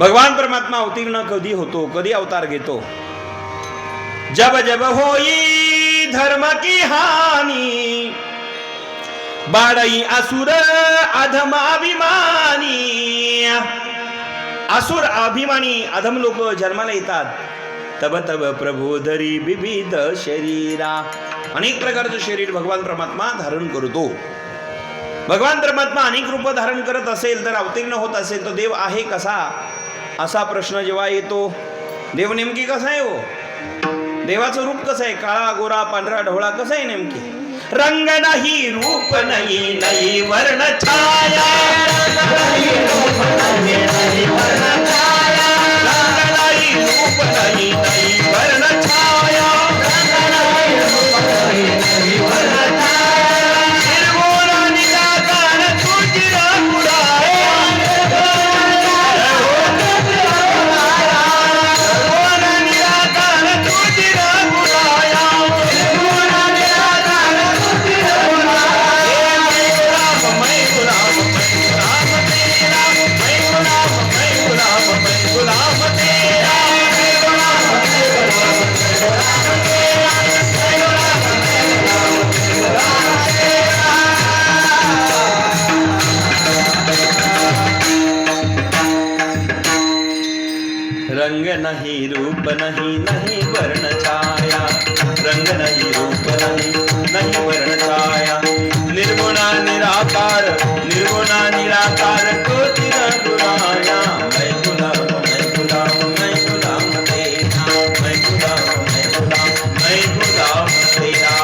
भगवान परमात्मा अवतीर्ण कधी होतो कधी अवतार घेतो? जब जब होई धर्म की हानी बाळई असुर अधम अभिमानी. असुर अभिमानी अधम लोक जन्माला येतात. तब तब प्रभू धरी विविध शरीरा. अनेक प्रकारचं शरीर भगवान परमात्मा धारण करतो. भगवान परमात्मा अनेक रूप धारण करत असेल तर अवतीर्ण होत असेल तो देव आहे कसा? असा प्रश्न जेव्हा येतो देव नेमकी कसा आहे हो? देवाचं रूप कसं आहे? काळा गोरा पांढरा ढवळा कसं आहे नेमकी? रंग नाही रूप नाही नाही वर्ण छाया. रंग नाही रूप नाही नाही वर्ण छाया नाही रूप नाही नाही वर्ण छाया. रंग नाही रूप नाही नाही वर्ण छाया. निर्गुणा निराकार निर्गुणा निराकार तो गुणाया मैं गुलाम मैं गुलाम मैं गुलाम तेरा मैं गुलाम मैं गुलाम मैं गुलाम तेरा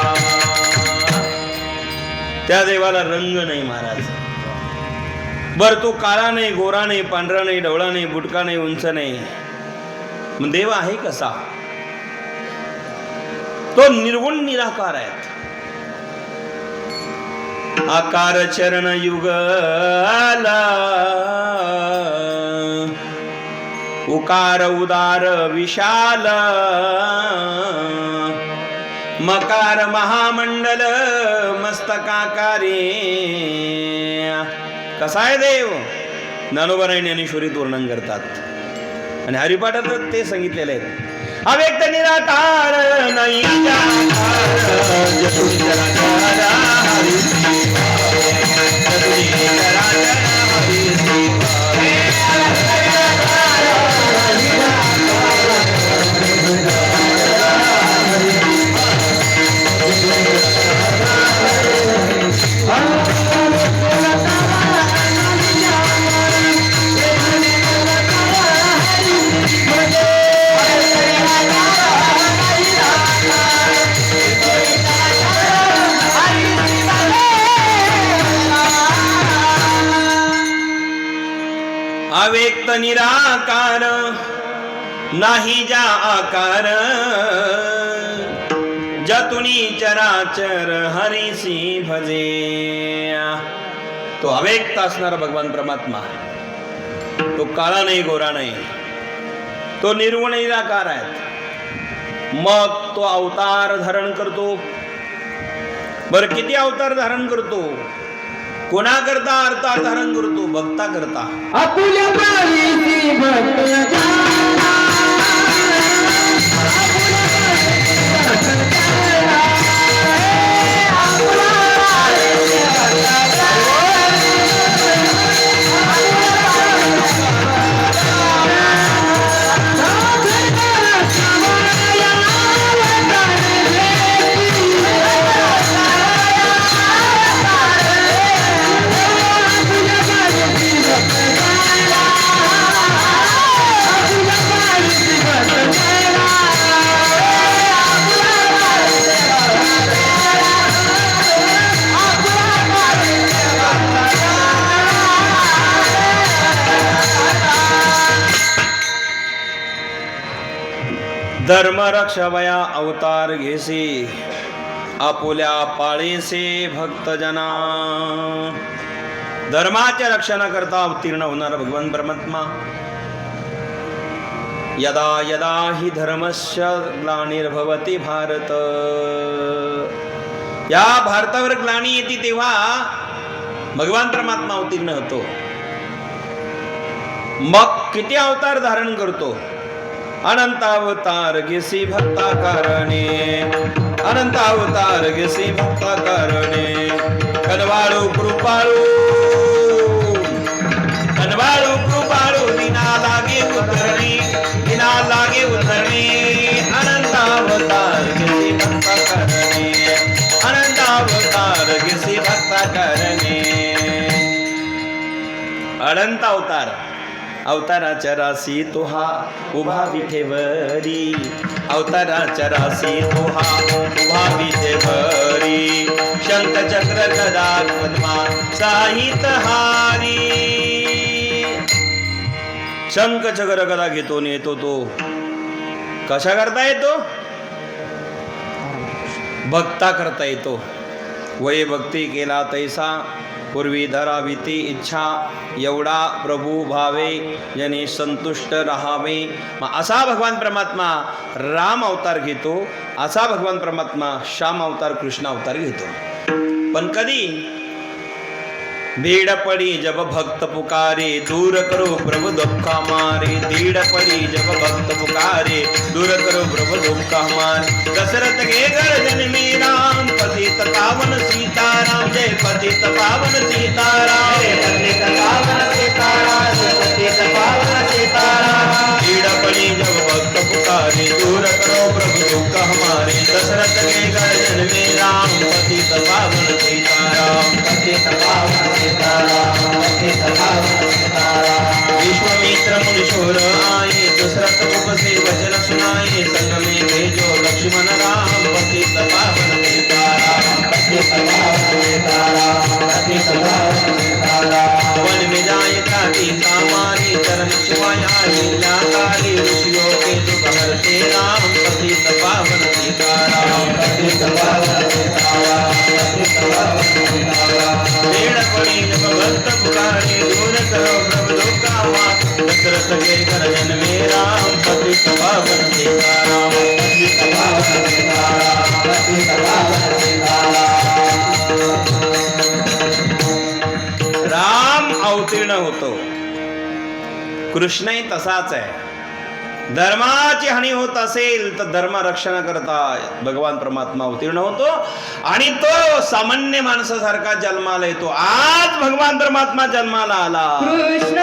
त्या देवाला रंग नाही महाराज. बर तो काळा नाही गोरा नाही पांढरा नाही डवळा नाही बुटका नाही उंच नाही. मग देव आहे कसा? तो निर्गुण निराकार आहे आकार चरण युगला उकार उदार विशाल मकार महामंडल मस्तकाकारे. कसा आहे देव? ज्ञानोबराय ज्ञानेश्वरीत वर्णन करतात. आणि हरिपाठात ते सांगितलेले आहेत. अव्यक्त निराकार नाही नाही जा आकार. जतुनी चराचर हरिसी भजे. तो अव्यक्त असणारा भगवान परमात्मा. तो काळा नाही गोरा नाही. तो निर्गुण निराकार आहे मग तो अवतार धारण करतो. बर किती अवतार धारण करतो? कोणा करता अवतार धारण करतो? भक्ता करता रक्षवया अवतार घेसे आपुल्या पाळेसे भक्तजना. धर्माच्या रक्षणाकरता अवतीर्ण होणारा भगवान परमात्मा. यदा यदा हि धर्मस्य ग्लानिर्भवती भारत. या भारतावर ग्लानी येते तेव्हा भगवान परमात्मा अवतीर्ण होतो. मग किती अवतार धारण करतो? अनंत अवतार घेसी भक्ता कारणे अनंत अवतार घेसी भक्ता कारणे कनवाळू कृपाळू. कनवाळू कृपाळू दिना लागे उतरणे. दिना लागे उतरणे. अनंत अवतार घेसी भक्ता कारणे अनंत अवतार घेसी भक्ता कारणे अनंत अवतार अवताराच्या राशी तोहा उभा विठेवरी. अवताराच्या राशी तोहा उभा विठेवरी. शंख चक्र गदा पद्मा साहित हारी. शंख चक्र गदा घेतो नेतो येतो तो. कशा करता येतो? भक्ता करता येतो. वय भक्ती केला तैसा. पूर्वी धराविती इच्छा एवढा प्रभू भावे याने संतुष्ट राहावे. असा भगवान परमात्मा राम अवतार घेतो असा भगवान परमात्मा श्याम अवतार कृष्ण अवतार घेतो. पण कधी भीड़ पड़ी जब भक्त पुकारे दूर करो प्रभु दुख हमारे भीड़ पड़ी जब भक्त पुकारे दूर करो प्रभु दुख हमारे दशरथ के गर्जन में राम पतित पावन सीताराम जय पतित पावन सीताराम जय पतित पावन सीताराम पतित पावन सीताराम भीड़ पड़ी जब भक्त पुकारे दूर करो प्रभु दुख हमारे दशरथ के गर्जन में राम पतित पावन सीताराम दशरथ के दुख हरते राम पति सभा बन सीताराम होतो. कृष्णही तसाच आहे. धर्माची हानी होत असेल तर धर्म रक्षण करता भगवान परमात्मा अवतीर्ण होतो. आणि तो सामान्य माणसासारखा जन्माला येतो. आज भगवान परमात्मा जन्माला आला. कृष्ण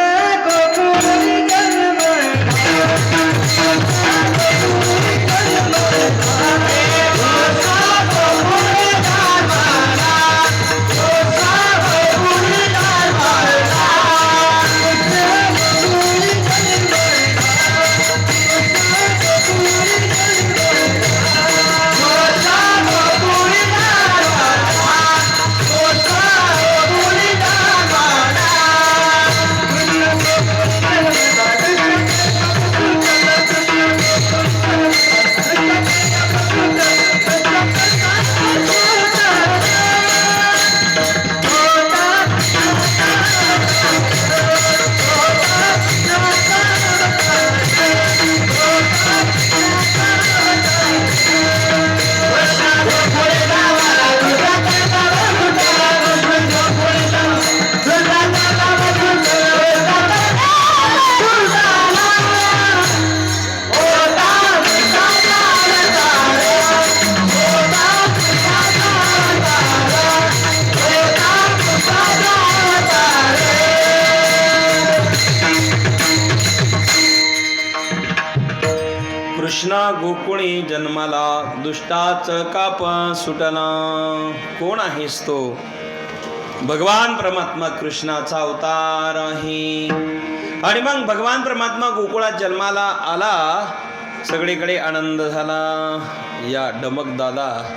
दुष्टाच काप सुटला. कोण आहेस तो? भगवान परमात्मा कृष्णाचा अवतार आहे. आणि मग भगवान परमात्मा गोकुळात जन्माला आला सगळीकडे आनंद झाला. या डमक दादा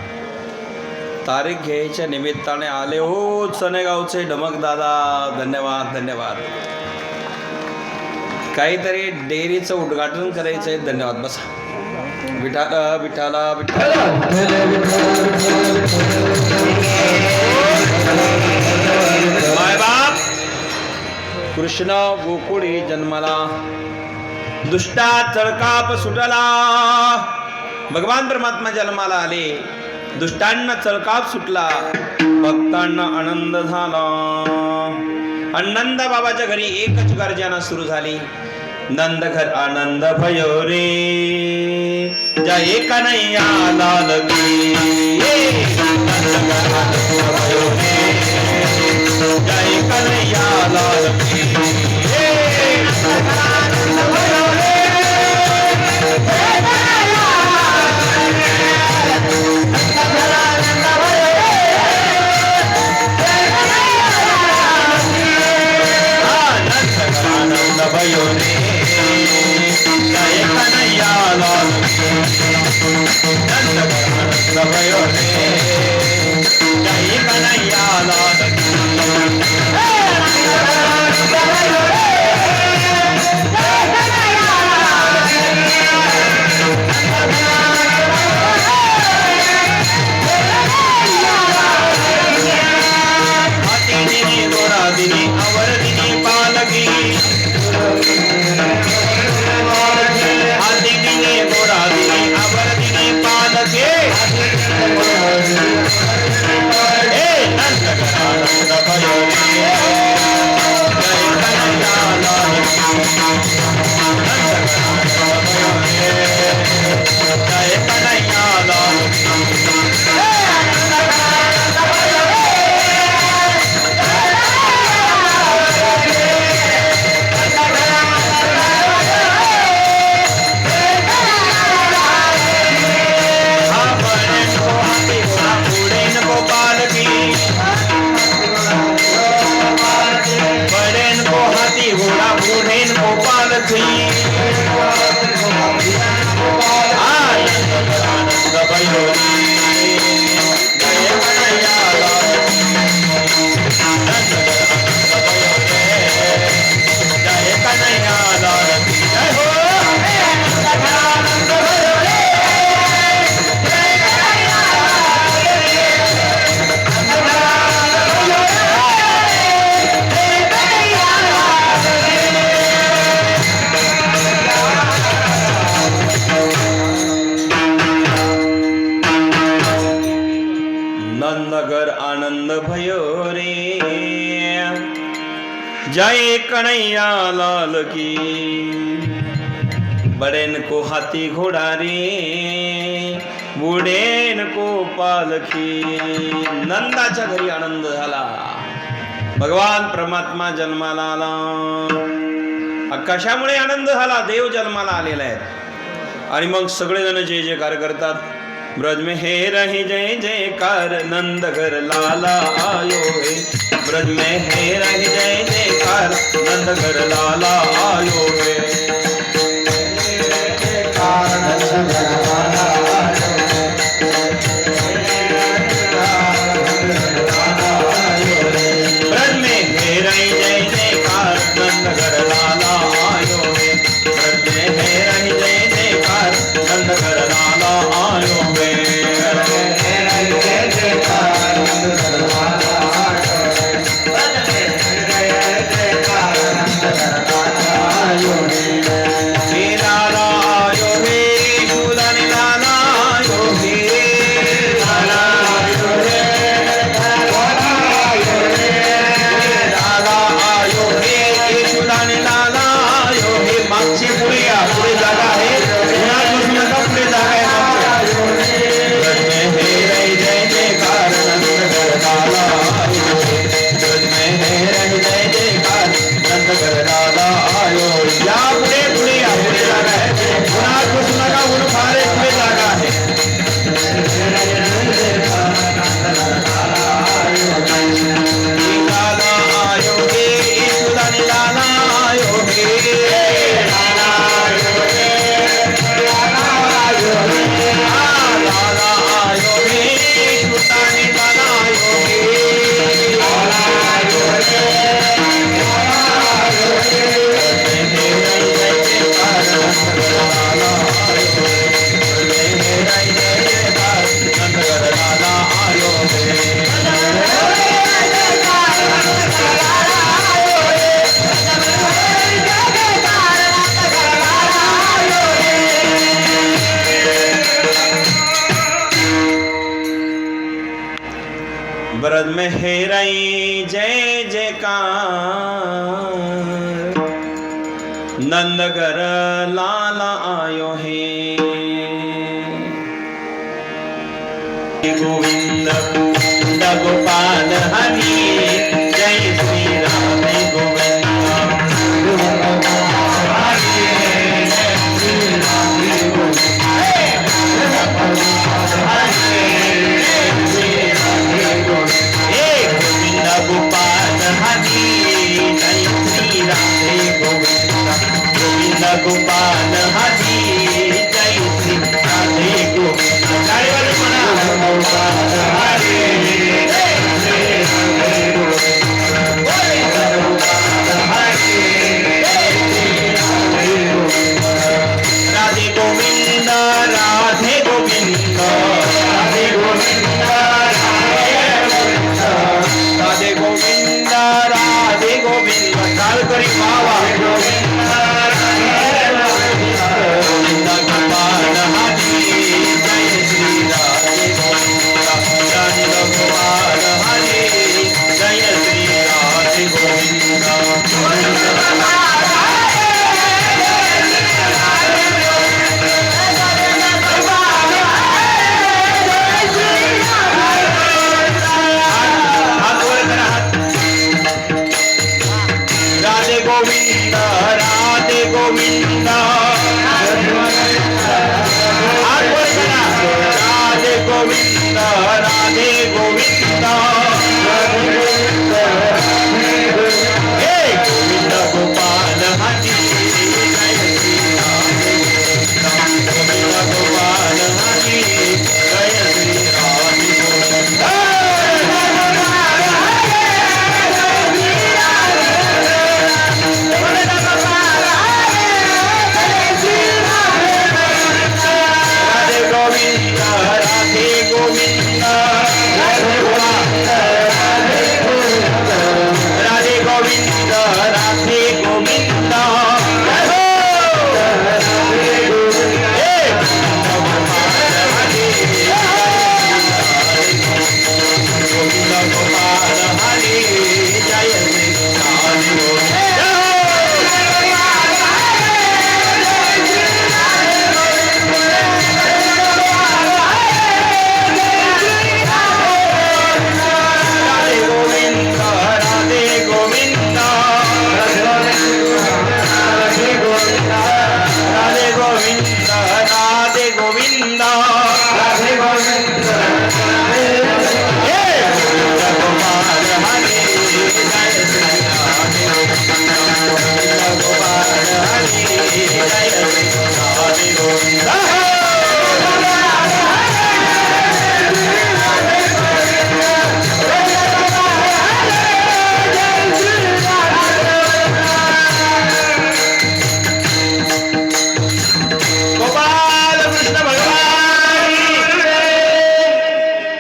तारीख घ्यायच्या निमित्ताने आले हो चनेगावचे डमक दादा. धन्यवाद धन्यवाद. काहीतरी डेअरीचं उद्घाटन करायचं आहे धन्यवाद बसा. विठाला विठाला विठाला मायबाप कृष्ण गोकुळी जन्मला. दुष्टा चळकाप सुटला. भगवान परमात्मा जन्माला आले. दुष्टांना चळकाप सुटला. भक्तांना आनंद झाला. आनंद बाबाच्या घरी एकच गर्जना सुरू झाली. नंद घर आनंद भयो रे जय कन्हैया लाल की. जय कन्हैया लाल की. i'm Sabayone. को हाती घोडा रे बुडेन को पालखी. नंदाच्या घरी आनंद झाला. भगवान परमात्मा जन्माला आला. कशामुळे आनंद झाला देव जन्माला आलेला आहे. आणि मग सगळेजण जय जयकार करतात ब्रज में हे रही जय जयकार नंद घर लाला आयो हे ब्रज में हे रही जय जयकार नंद घर लाला आयो हे Garapan लहराई जय जयकार। नंदगर लाल आयो हे। गोविंद गोविंद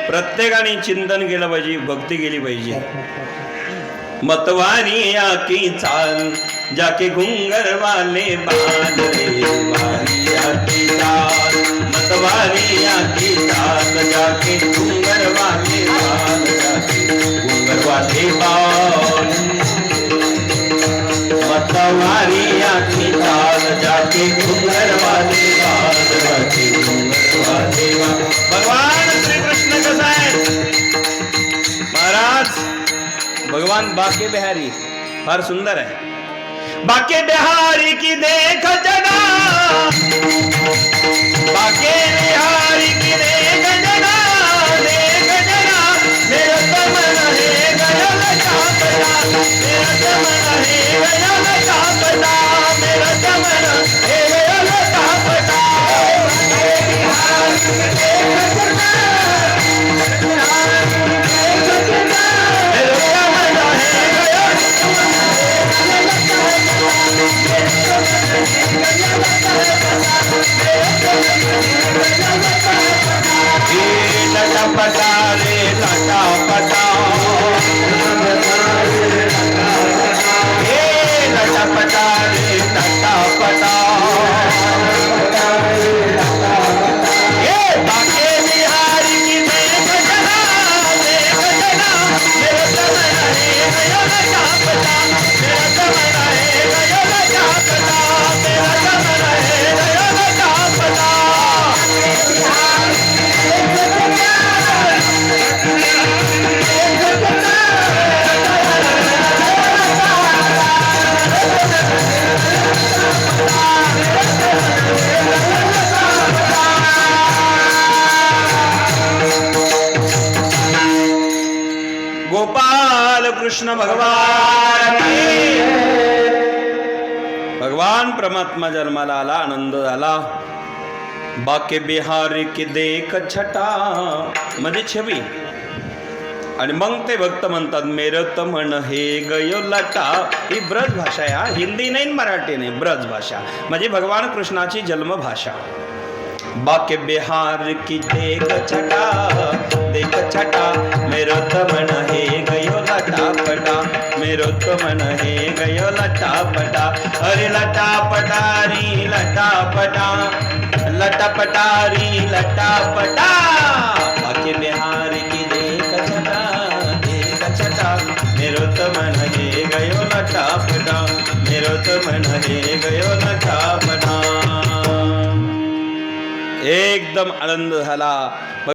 प्रत्येकाने चिंतन केलं पाहिजे भक्ती केली पाहिजे. मतवानी या की चाल. जाके घुंगर वाले बाल रे वाली या की चाल मतवानी या की चाल जाके घुंगर वाले बाल, जाके घुंगर वाले बाल। मतवारी आखी चाल जाके घुंगर वाले बाल, जाके घुंगर वाले बाल. भगवान श्री कृष्ण कसा आहे महाराज, भगवान बाके बिहारी फार सुंदर आहे बाके बिहारी की देख जना बाके बिहारी की देख जना देख जना मेरा तमन है गयल कांपता मेरा तमन है गयल कांपता मेरा तमन है गयल कांपता मेरा तमन है गयल भगवान भगवान परमात्मा जन्माला आला आनंद झाला. बाके बिहारी की देख छटा. म्हणजे छबी. आणि मग ते भक्त म्हणतात मेरत म्हण हे गयो लटा. ही ब्रज भाषा या. हिंदी नाही मराठी नाही ब्रज भाषा. म्हणजे भगवान कृष्णाची जन्मभाषा. बाके बिहार की देख छटा. छटा मेरत म्हण हे गयो लटा पटा मेरत हे गयो लटा अरे लटा पटारी लटा पटा लटा बिहार की देख छटा देख छटा मेरत म्हण हे गयो लटा पटा मेरत हे गयो लटा एकदम आनंद झाला।